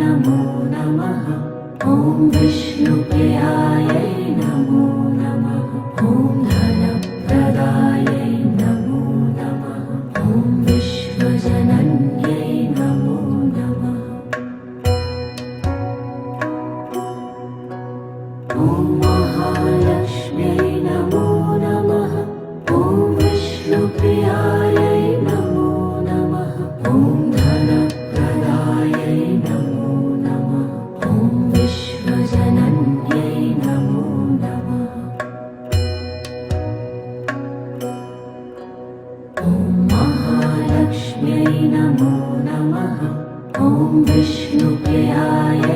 नमो नमः। ॐ विष्णुप्रियाय नमो नमः। ॐ धनप्रदाय नमो नमः। ॐ विश्वजनन्यै नमो नमः। ॐ महालक्ष्म्यै नमो नमः। ॐ विष्णुप्रियाय नमो नमः। ॐ ॐ महालक्ष्म्यै नमो नमः। ॐ विष्णुप्रियाय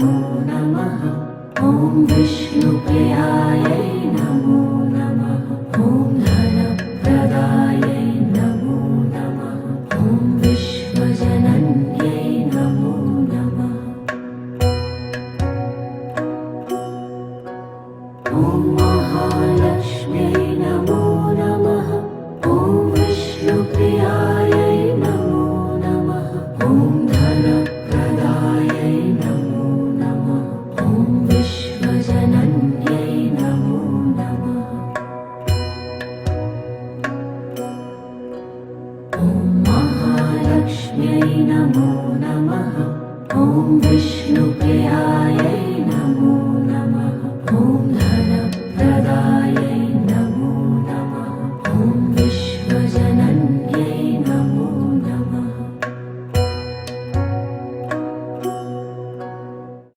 नमो। नमः ॐ विष्णुप्रयाये नमो namo namo